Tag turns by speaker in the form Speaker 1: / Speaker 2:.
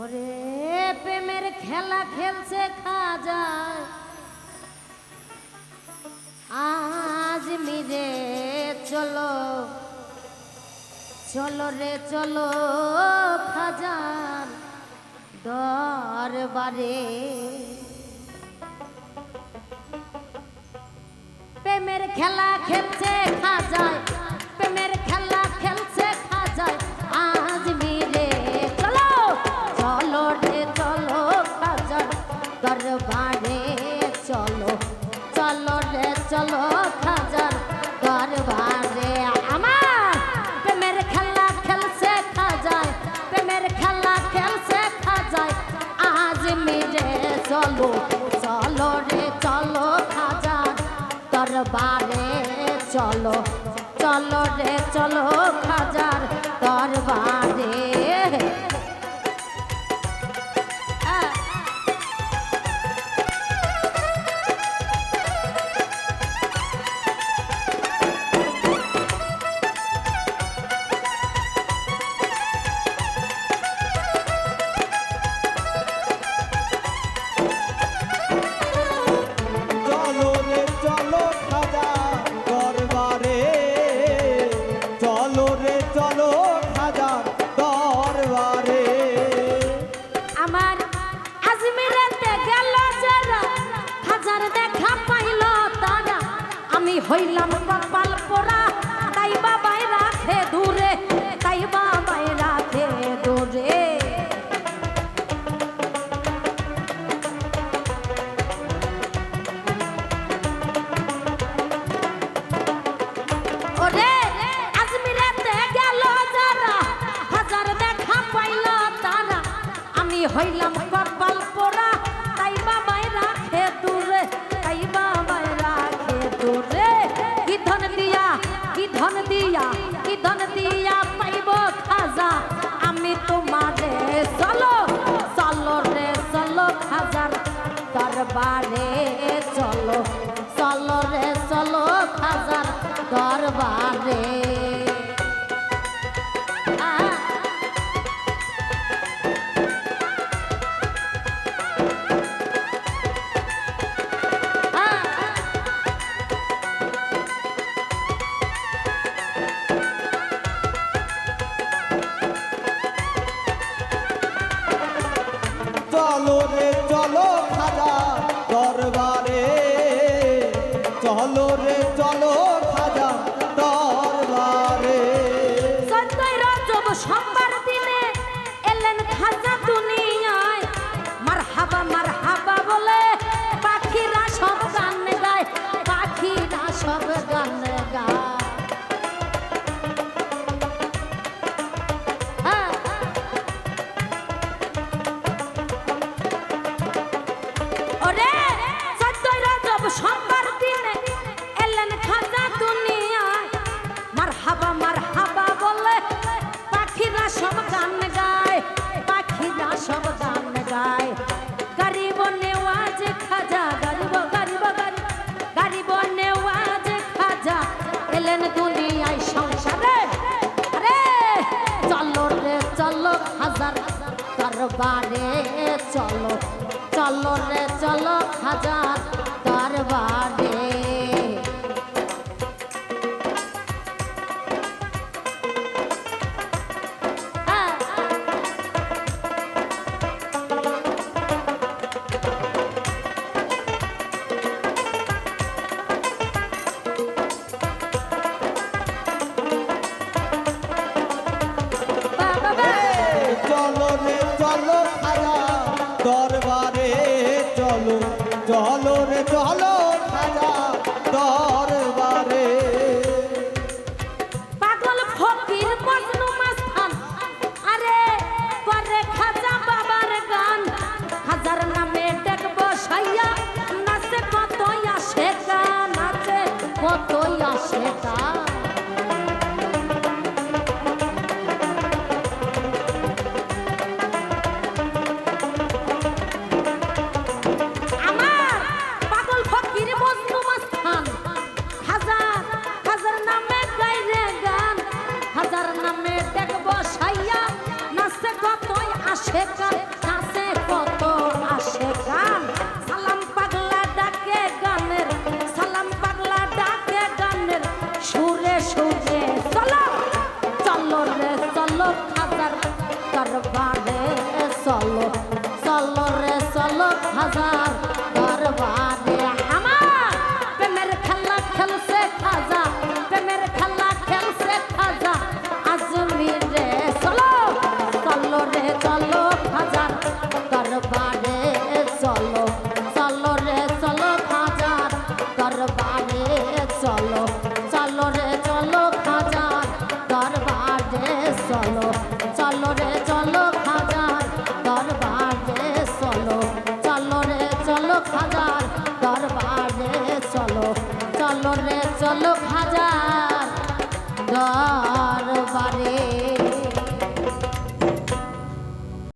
Speaker 1: ওরে, প্রেমের খেলা খেলছে খাজা। আজ মিরে চলো চলো রে চলো খাজার দরবারে। প্রেমের খেলা খেলছে চলো খাজার দরবারে আমার প্রেমের খেলা খেলছে খাজায়, প্রেমের খেলা খেলছে খাজায়। আজ মেরে চলো হইলাম धन दिया धन दिया धन दिया पैबो खाजा। সব বারে চলো চলো রে চলো হাজার পারে